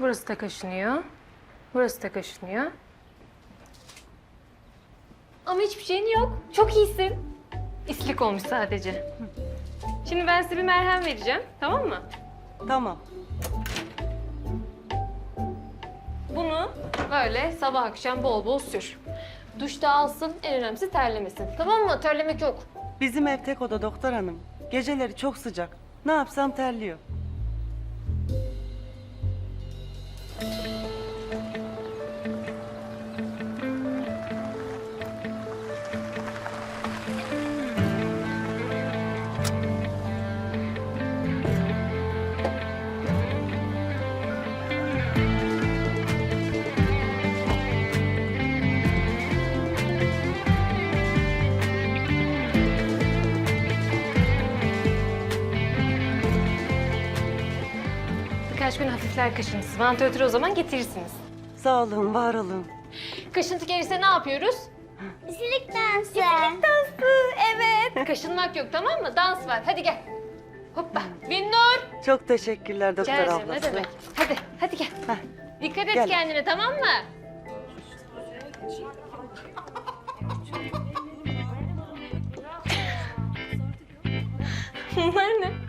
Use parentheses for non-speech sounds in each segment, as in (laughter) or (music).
Burası da kaşınıyor. Burası da kaşınıyor. Ama hiçbir şeyin yok. Çok iyisin. İslik olmuş sadece. Şimdi ben size bir merhem vereceğim. Tamam mı? Tamam. Bunu böyle sabah akşam bol bol sür. Duşta alsın, en önemlisi terlemesin. Tamam mı? Terlemek yok. Bizim ev tek oda doktor hanım. Geceleri çok sıcak. Ne yapsam terliyor. Birkaç gün hafifler kaşıntısı. Vantilatörü o zaman getirirsiniz. Sağ olun, var olun. Kaşıntı gelirse ne yapıyoruz? İsilik dansı. Dansı, evet. Kaşınmak yok tamam mı? Dans var. Hadi gel. Hoppa. Binnur. Çok teşekkürler doktor Rica ederim, ablası. ne demek. Hadi, hadi gel. Heh, Dikkat et Gel. kendine tamam mı? (laughs) Bunlar ne?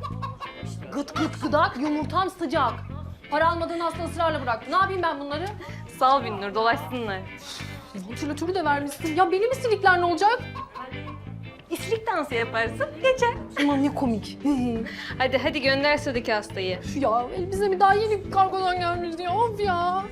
Gıt gıt gıdak, yumurtam sıcak. Para almadığın hasta ısrarla bırak. Ne yapayım ben bunları? Sağ ol Binnur, dolaşsınlar. Vantilatörü de vermişsin. Ya benim isilikler ne olacak? İslik dansı yaparsın, geçer. Aman ne komik. Hadi hadi gönder sıradaki hastayı. ya elimize bir daha yeni kargodan gelmişti ya. Of ya.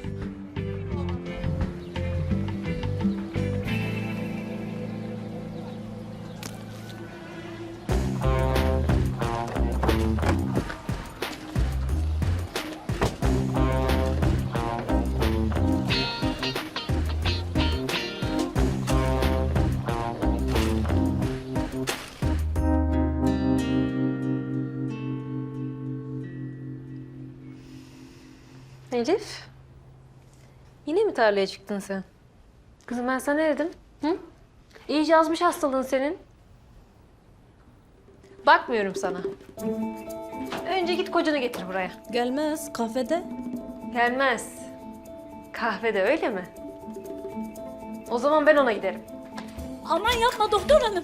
Elif. Yine mi tarlaya çıktın sen? Kızım ben sana ne dedim? Hı? İyice yazmış hastalığın senin. Bakmıyorum sana. Önce git kocanı getir buraya. Gelmez kafede. Gelmez. Kahvede öyle mi? O zaman ben ona giderim. Aman yapma doktor hanım.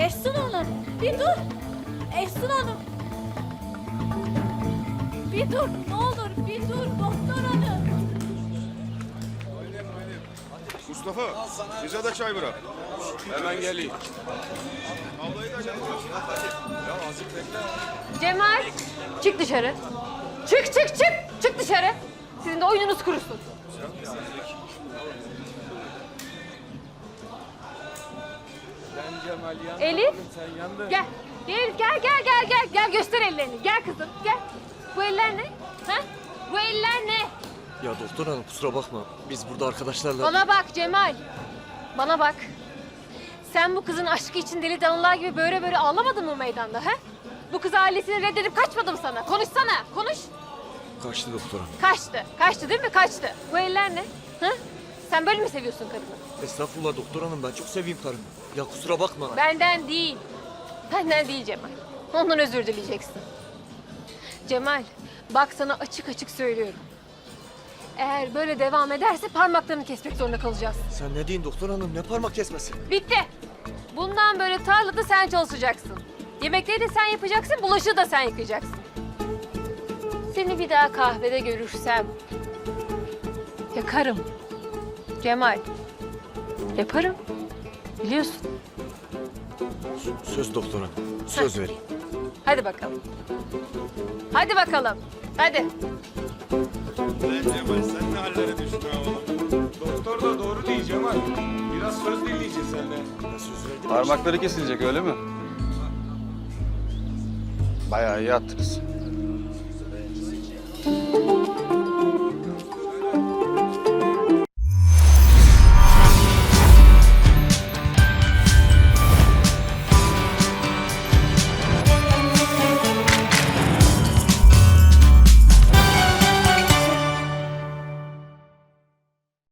Efsun hanım bir dur. Efsun hanım. Bir dur ne olur bir dur doktor hanım. Mustafa, bize de çay bırak. Hemen geleyim. Cemal, çık dışarı. Çık çık çık, çık dışarı. Sizin de oyununuz kurusun. Elif, gel. Gel, gel, gel, gel, gel. Gel göster ellerini. Gel kızım, gel. Bu eller ne? Ha? Bu eller ne? Ya doktor hanım kusura bakma. Biz burada arkadaşlarla... Bana bak Cemal. Bana bak. Sen bu kızın aşkı için deli danlılar gibi böyle böyle ağlamadın mı meydanda ha? Bu kız ailesini reddedip kaçmadım sana. Konuşsana, konuş. Kaçtı doktor hanım. Kaçtı. Kaçtı değil mi? Kaçtı. Bu eller ne? Ha? Sen böyle mi seviyorsun kadını? Estağfurullah doktor hanım ben çok seveyim karımı. Ya kusura bakma. Benden değil. Benden değil Cemal. Ondan özür dileyeceksin. Cemal, bak sana açık açık söylüyorum. Eğer böyle devam ederse parmaklarını kesmek zorunda kalacağız. Sen ne diyorsun doktor hanım ne parmak kesmesi? Bitti. Bundan böyle tarlada sen çalışacaksın. Yemekleri de sen yapacaksın, bulaşığı da sen yıkayacaksın. Seni bir daha kahvede görürsem yakarım. Cemal. Yaparım. Biliyorsun. Söz doktora. Söz vereyim. Hadi bakalım. Hadi bakalım. Hadi. Lan Cemal sen ne hallere düştün ha oğlum? Doktor da doğru değil Cemal. Biraz söz dinleyeceğiz senden. Parmakları kesilecek öyle mi? Bayağı iyi attınız.